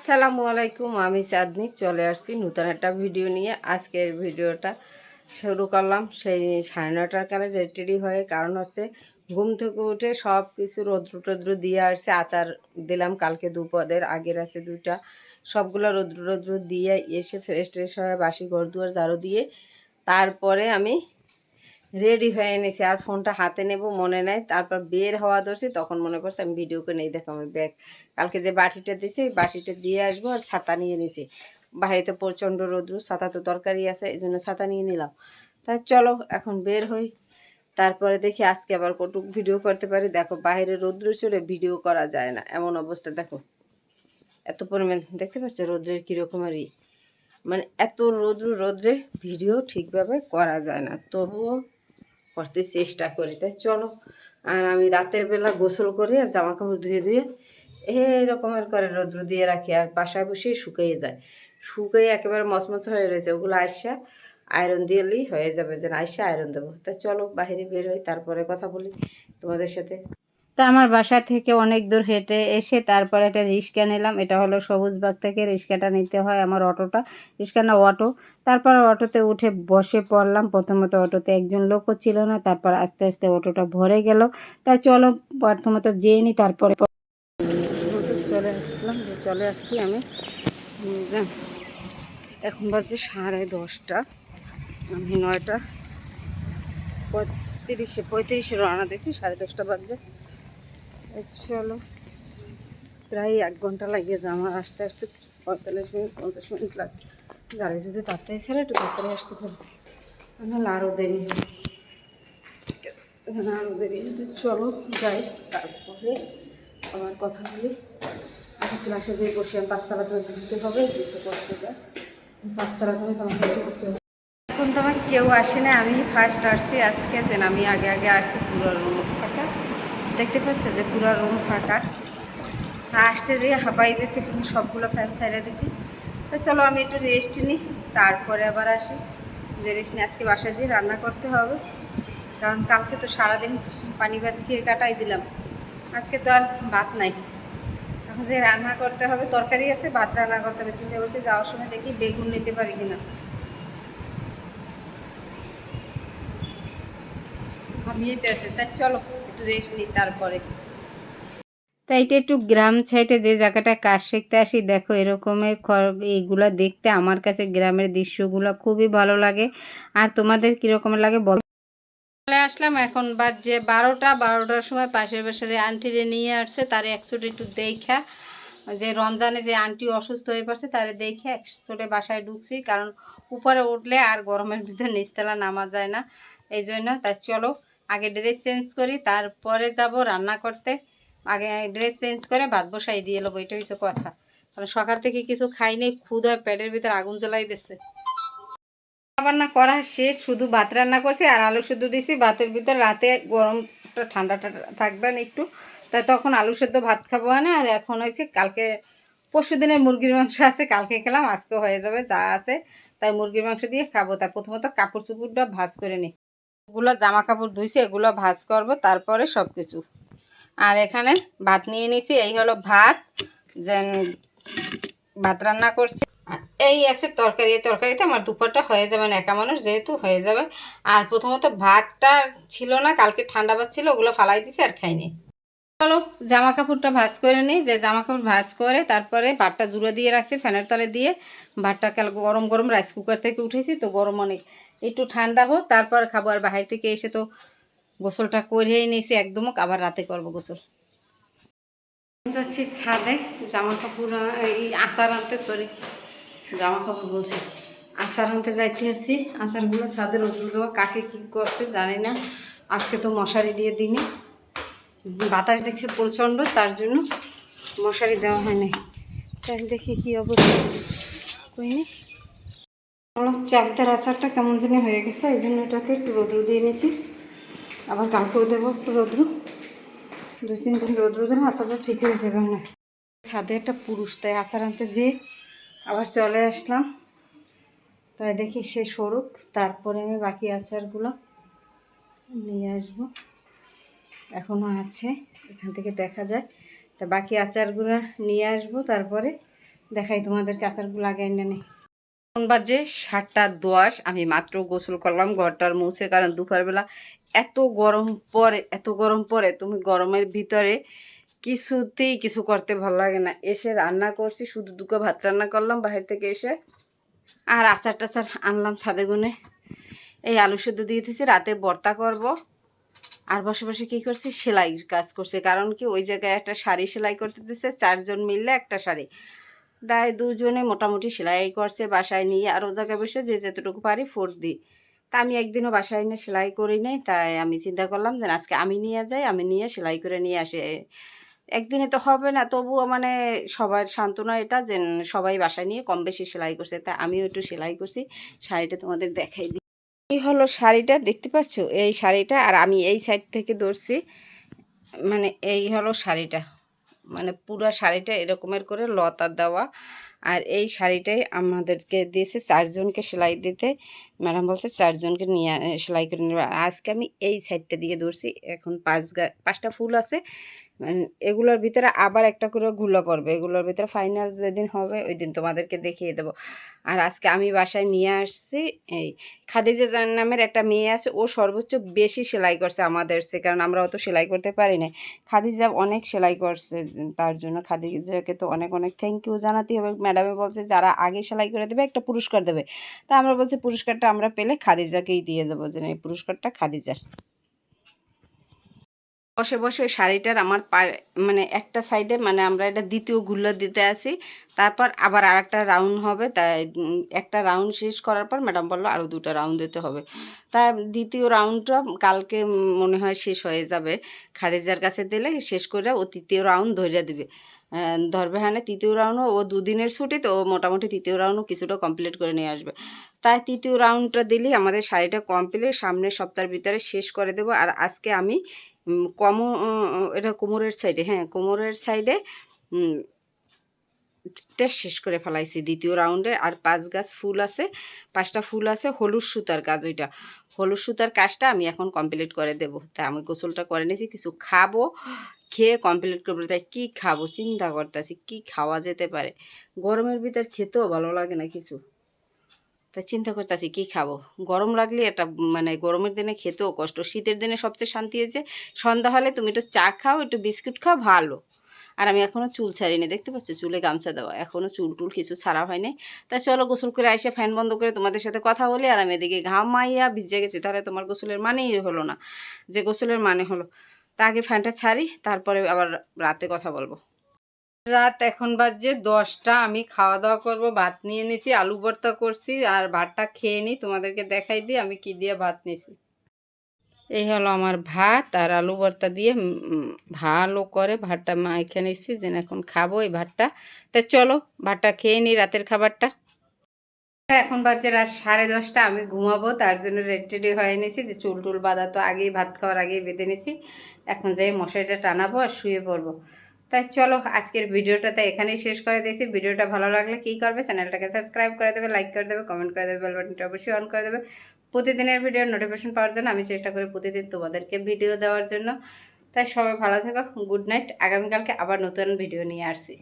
আসসালামু আলাইকুম, আমি চাঁদনি। চলে আসছি নতুন একটা ভিডিও নিয়ে। আজকের ভিডিওটা শুরু করলাম সেই সাড়ে নটার কালে রেডি হয়ে, কারণ হচ্ছে ঘুম থেকে উঠে সব কিছু রৌদ্র টদ্র দিয়ে আসছে। আচার দিলাম কালকে দুপদের, আগের আছে দুইটা। সবগুলো রৌদ্র রৌদ্র দিয়ে এসে ফ্রেশ ট্রেশ হয়ে বাসি ঘর দুয়ার ঝাড়ু দিয়ে, তারপরে আমি রেডি হয়ে এনেছি আর ফোনটা হাতে নেব, মনে নাই। তারপর বের হওয়া ধরছি, তখন মনে করছে আমি ভিডিও করে নেই, দেখো আমি ব্যাগ কালকে যে বাটিটা দিয়েছি ওই বাটিটা দিয়ে আসব আর ছাতা নিয়ে নিছি। বাড়িতে প্রচণ্ড রোদ্রু, ছাতা তো দরকারি আছে এই জন্য ছাতা নিয়ে নিলাম। তাই চলো, এখন বের হই। তারপরে দেখি আজকে আবার কটুক ভিডিও করতে পারি। দেখো বাইরে রৌদ্র চড়ে ভিডিও করা যায় না। এমন অবস্থা, দেখো। এত পরিমাণ, দেখতে পাচ্ছ রৌদ্রের কীরকম আর ই। মানে এত রৌদ্র, রৌদ্রে ভিডিও ঠিকভাবে করা যায় না। তবুও করতে চেষ্টা করি। তাই চলো, আর আমি রাতের বেলা গোসল করি আর জামা কাপড় ধুয়ে ধুয়ে রকমের করে রৌদ্র দিয়ে রাখি আর বাসায় বসেই শুকিয়ে যায়। শুকিয়ে একেবারে মচমচ হয়ে রয়েছে, ওগুলো আসা আয়রন দিয়েলেই হয়ে যাবে যেন আইসা আয়রন দেবো। তা চলো বাহিরে বের হই, তারপরে কথা বলি তোমাদের সাথে। তো আমার বাসা থেকে অনেক দূর হেঁটে এসে তারপরে একটা রিক্সা নিলাম। এটা হলো সবুজবাগ থেকে রিক্সাটা নিতে হয় আমার অটোটা। রিক্সা না, অটো। তারপর অটোতে উঠে বসে পড়লাম। প্রথমত অটোতে একজন লোকও ছিল না, তারপর আস্তে আস্তে অটোটা ভরে গেল। তাই চলো, প্রথমত যেয়ে নি, তারপরে চলে আসলাম, যে চলে আসছি আমি। এখন বাজে সাড়ে দশটা, আমি নয়টা পঁয়ত্রিশে পঁয়ত্রিশে রওনা দিয়েছি, সাড়ে দশটা বাজে। চলো। প্রায় এক ঘণ্টা লাগিয়ে যায় আমার আসতে আসতে পঁয়তাল্লিশ মিনিট, পঞ্চাশ মিনিট লাগে। গাড়ি যদি তাড়াতাড়ি ছেড়ে, একটু তাড়াতাড়ি আসতে পারি। নাহলে আরও দেরি আরও দেরি। চলো, যাই। তারপরে আমার কথা বলি আমি ক্লাসে যেয়ে বসে আমি পাঁচতলা ধরে দিতে হবে ডিসে করতে গাছ পাঁচতলা ধরে তোমাকে হেঁটে করতে হবে। এখন তো আমার কেউ আসে না, আমি ফার্স্ট আসছি আজকে, যে আমি আগে আগে আসছি পুরো রুম ফাঁকা। দেখতে পাচ্ছ যে পুরো রুম ফাঁকা। আসতে যেয়ে হাঁপাই যেতে সবগুলো ফ্যান সাইডে দিছি। তো চলো, আমি একটু রেস্ট নিই তারপরে আবার আসি। যে রেস্ট নিয়ে আজকে বাসায় যেয়ে রান্না করতে হবে। কারণ কালকে তো সারাদিন পানি ভাত খেয়ে কাটাই দিলাম। আজকে তো আর ভাত নাই। এখন যে রান্না করতে হবে, তরকারি আছে, ভাত রান্না করতে হবে। চিন্তা করছি যাওয়ার সময় দেখি বেগুন নিতে পারি কিনা। ঘামিয়েতে আছে, তাই চলো। একটু রেস্ট নিই তারপরে তাই এটা একটু গ্রাম সাইডে যে জায়গাটা কাজ শিখতে আসি দেখো এরকমের খর- এইগুলা দেখতে আমার কাছে গ্রামের দৃশ্যগুলো খুবই ভালো লাগে। আর তোমাদের কীরকম লাগে বল? চলে আসলাম এখন বাদ যে বারোটা বারোটার সময় পাশের বাসারে আন্টিরে নিয়ে আসছে তারে একশোটা একটু দেখা। যে রমজানে যে আন্টি অসুস্থ হয়ে পড়ছে তারে দেখে একশোটে বাসায় ঢুকছি কারণ উপরে উঠলে আর গরমের ভিতরে নিচতলা নামা যায় না। এই জন্য তাই চলো আগে ড্রেস চেঞ্জ করি, তারপরে যাব রান্না করতে। আগে ড্রেস চেঞ্জ করে ভাত বসাই দিয়ে এলো এটা হয়েছে কথা। কারণ সকাল থেকে কিছু খাই খাইনি ক্ষুধা পেটের ভিতরে আগুন জ্বলাই দিচ্ছে রান্না করা শেষ, শুধু ভাত রান্না করছি আর আলু সেদ্ধ দিয়েছি ভাতের ভিতর রাতে গরমটা ঠান্ডাটা ঠান্ডা থাকবে না একটু। তাই তখন আলু সেদ্ধ ভাত খাব না, আর এখন হয়েছে কালকে, পরশু দিনের মুরগির মাংস আছে, কালকে খেলাম, আজকে হয়ে যাবে যা আছে। তাই মুরগির মাংস দিয়ে খাব। তাই প্রথমত কাপড় চুপুরটা ভাজ করে নিই এগুলো জামা কাপড় ধুইছি, এগুলো ভাজ করব, তারপরে সব কিছু আর এখানে ভাত নিয়ে নিয়েছি এই হলো ভাত যে ভাত রান্না করছি। এই আছে তরকারি, এই তরকারিতে আমার দুপুরটা হয়ে যাবে না, একা মানুষ যেহেতু হয়ে যাবে। আর প্রথমত ভাতটা ছিল না, কালকে ঠান্ডা ভাত ছিল, ওগুলো ফালাই দিছি আর খাইনি। চলো জামা কাপড়টা ভাজ করে নিই, যে জামা কাপড় ভাজ করে তারপরে ভাতটা জুড়ে দিয়ে রাখছি, ফ্যানের তলে দিয়ে। ভাতটা কাল গরম গরম রাইস কুকার থেকে উঠেছি, তো গরম অনেক। একটু ঠান্ডা হোক, তারপর খাব। আর বাহির থেকে এসে তো গোসলটা করেই নিয়েছি একদমক আবার রাতে করব গোসল। যাচ্ছি ছাদে জামা কাপড় এই আচার আনতে সরি জামা কাপড় বলছি। আচার আনতে যাইতে আছি। আচারগুলো ছাদের রোদ্র দেওয়া, কাকে কী করছে জানি না। আজকে তো মশারি দিয়ে দিনে বাতাস দেখছে প্রচণ্ড, তার জন্য মশারি দেওয়া হয় তাই দেখি কী অবস্থা। কইনি আমার চাকদার আচারটা কেমন জানি হয়ে গেছে, এই জন্য এটাকে একটু রোদ্র দিয়ে নিয়েছি। আবার কালকেও দেবো একটু রোদ্র। দুই, তিন দিন রোদ্র দিলে আচারটা ঠিক হয়ে যাবে না ছাদে একটা পুরুষ, তাই আচার আনতে যেয়ে আবার চলে আসলাম। তাই দেখি সে সরুক, তারপরে আমি বাকি আচারগুলো নিয়ে আসব। এখনও আছে, এখান থেকে দেখা যায়। তা বাকি আচারগুলো নিয়ে আসব, তারপরে দেখাই তোমাদেরকে আচারগুলো আগে নেই। এখন বাজে সাতটা দশ, আমি মাত্র গোসল করলাম, ঘরটার মুছে, কারণ দুপুরবেলা এত গরম পরে, এত গরম পরে তুমি গরমের ভিতরে কিছুতেই কিছু করতে ভালো লাগে না। এসে রান্না করছি, শুধু দুটো ভাত রান্না করলাম বাহির থেকে এসে। আর আচার টাচার আনলাম ছাদে গুনে। এই আলু সেদ্ধ দিয়ে দিয়েছি, রাতে বর্তা করব। আর বসে বসে কী করছি? সেলাইয়ের কাজ করছে, কারণ কি ওই জায়গায় একটা শাড়ি সেলাই করতে দিচ্ছে চারজন মিললে একটা শাড়ি। দায় দুজনে মোটামুটি সেলাই করছে, বাসায় নিয়ে আর ও জায়গায় বসে যে যেতটুকু পারি ফোট দিই। তা আমি একদিনও বাসায় এনে সেলাই করি নাই, তাই আমি চিন্তা করলাম যে আজকে আমি নিয়ে যাই, আমি নিয়ে সেলাই করে নিয়ে আসি। একদিনে তো হবে না, তবুও মানে সবার সান্ত্বনা এটা যে সবাই বাসায় নিয়ে কম বেশি সেলাই করছে, তা আমিও একটু সেলাই করছি, শাড়িটা তোমাদের দেখাই দিই। এই হলো শাড়িটা, দেখতে পাচ্ছ? এই শাড়িটা আর আমি এই সাইড থেকে ধরছি মানে এই হলো শাড়িটা। মানে পুরো শাড়িটা এরকমের করে লতা দেওয়া। আর এই শাড়িটাই আমাদেরকে দিয়েছে চারজনকে সেলাই দিতে। ম্যাডাম বলছে চারজনকে নিয়ে, সেলাই করে নেবে। আজকে আমি এই সাইডটা দিয়ে ধরছি। এখন পাঁচ পাঁচটা ফুল আছে। এগুলোর ভিতরে আবার একটা করে ঘুলো পড়বে। এগুলোর ভিতরে ফাইনাল যেদিন হবে ওই দিন তোমাদেরকে দেখিয়ে দেবো। আর আজকে আমি বাসায় নিয়ে আসছি, এই খাদিজা জান নামের একটা মেয়ে আছে, ও সর্বোচ্চ বেশি সেলাই করছে আমাদের সে কারণ আমরা অত সেলাই করতে পারি না খাদিজা অনেক সেলাই করছে তার জন্য, খাদিজাকে তো অনেক অনেক থ্যাংক ইউ জানাতে হবে। ম্যাডামে বলছে, যারা আগে সেলাই করে দেবে, একটা পুরস্কার দেবে। তা আমরা বলছি, পুরস্কারটা আমরা পেলে খাদিজাকেই দিয়ে দেবো। যে এই পুরস্কারটা খাদিজার। বসে বসে শাড়িটার আমার মানে একটা সাইডে মানে আমরা এটা দ্বিতীয় গুল্লো দিতে আসি তারপর আবার আর একটা রাউন্ড হবে, তাই একটা রাউন্ড শেষ করার পর ম্যাডাম বলল আরও দুটো রাউন্ড দিতে হবে। তা দ্বিতীয় রাউন্ডটা কালকে মনে হয় শেষ হয়ে যাবে। খাদিজার কাছে দিলে শেষ করে ও তৃতীয় রাউন্ড ধরে দিবে। আহ, ধরবে। হ্যাঁ তৃতীয় রাউন্ডও ও দুদিনের ছুটি তো মোটামুটি তৃতীয় রাউন্ডও কিছুটা কমপ্লিট করে নিয়ে আসবে। তাই তৃতীয় রাউন্ডটা দিলেই আমাদের শাড়িটা কমপ্লিট সামনের সপ্তাহের ভিতরে শেষ করে দেব। আর আজকে আমি কমো এটা কোমরের সাইডে হ্যাঁ কোমরের সাইডে টা শেষ করে ফেলাইছি দ্বিতীয় রাউন্ডে আর পাঁচ গাছ ফুল আছে, পাঁচটা ফুল আছে, হলুদ সুতার কাজ ওইটা। হলুদ সুতার কাজটা আমি এখন কমপ্লিট করে দেব। তাই আমি গোসলটা করে নিয়েছি, কিছু খাব, খেয়ে কমপ্লিট করব। তাই কী খাব? চিন্তা করতেছি, কী খাওয়া যেতে পারে? গরমের ভিতর খেতেও ভালো লাগে না কিছু। তাই চিন্তা করতেছি, কী খাব? গরম লাগলে এটা মানে গরমের দিনে খেতেও কষ্ট। শীতের দিনে সবচেয়ে শান্তি হয়েছে, সন্ধ্যা হলে তুমি একটু চা খাও, একটু বিস্কুট খাও, ভালো। আর আমি এখনও চুল ছাড়িনি, দেখতে পাচ্ছ? চুলে গামছা দেওয়া। এখনও চুল টুল কিছু ছাড়া হয়নি। তাই চলো গোসল করে এসে ফ্যান বন্ধ করে তোমাদের সাথে কথা বলি, আর আমি এদিকে ঘাম মাইয়া ভিজে গেছি, তাহলে তোমার গোসলের মানেই হলো না। যে গোসলের মানে হলো। তা আগে ফ্যানটা ছাড়ি, তারপরে আবার রাতে কথা বলব। রাত এখন বাজে দশটা, আমি খাওয়া দাওয়া করব, ভাত নিয়ে নিয়েছি আলু ভর্তা করছি, আর ভাতটা খেয়ে নিই, তোমাদেরকে দেখাই দিই আমি কি দিয়ে ভাত নিয়েছি এই হলো আমার ভাত আর আলু ভর্তা দিয়ে ভালো করে ভাতটা মা এখানে নিচ্ছি যেন এখন খাব এই ভাতটা। তা চলো, ভাতটা খেয়ে নিই রাতের খাবারটা। এখন বাজে রাত সাড়ে দশটা, আমি ঘুমাবো, তার জন্য রেড টেডি হয়ে নিয়েছি, যে চুল টুল বাঁধা তো আগেই, ভাত খাওয়ার আগেই বেঁধে নিয়েছি। এখন যাই মশারিটা টানাবো আর শুয়ে পড়ব। তাই চলো, আজকের ভিডিওটা তাই এখানেই শেষ করে দিয়েছি। ভিডিওটা ভালো লাগলে কী করবে, চ্যানেলটাকে সাবস্ক্রাইব করে দেবে লাইক করে দেবে কমেন্ট করে দেবে বেল বাটনটা অবশ্যই অন করে দেবে। প্রতিদিনের ভিডিও নোটিফিকেশন পাওয়ার জন্য আমি চেষ্টা করি প্রতিদিন তোমাদেরকে ভিডিও দেওয়ার জন্য। তাই সবাই ভালো থাকো গুড নাইট আগামীকালকে আবার নতুন ভিডিও নিয়ে আসছি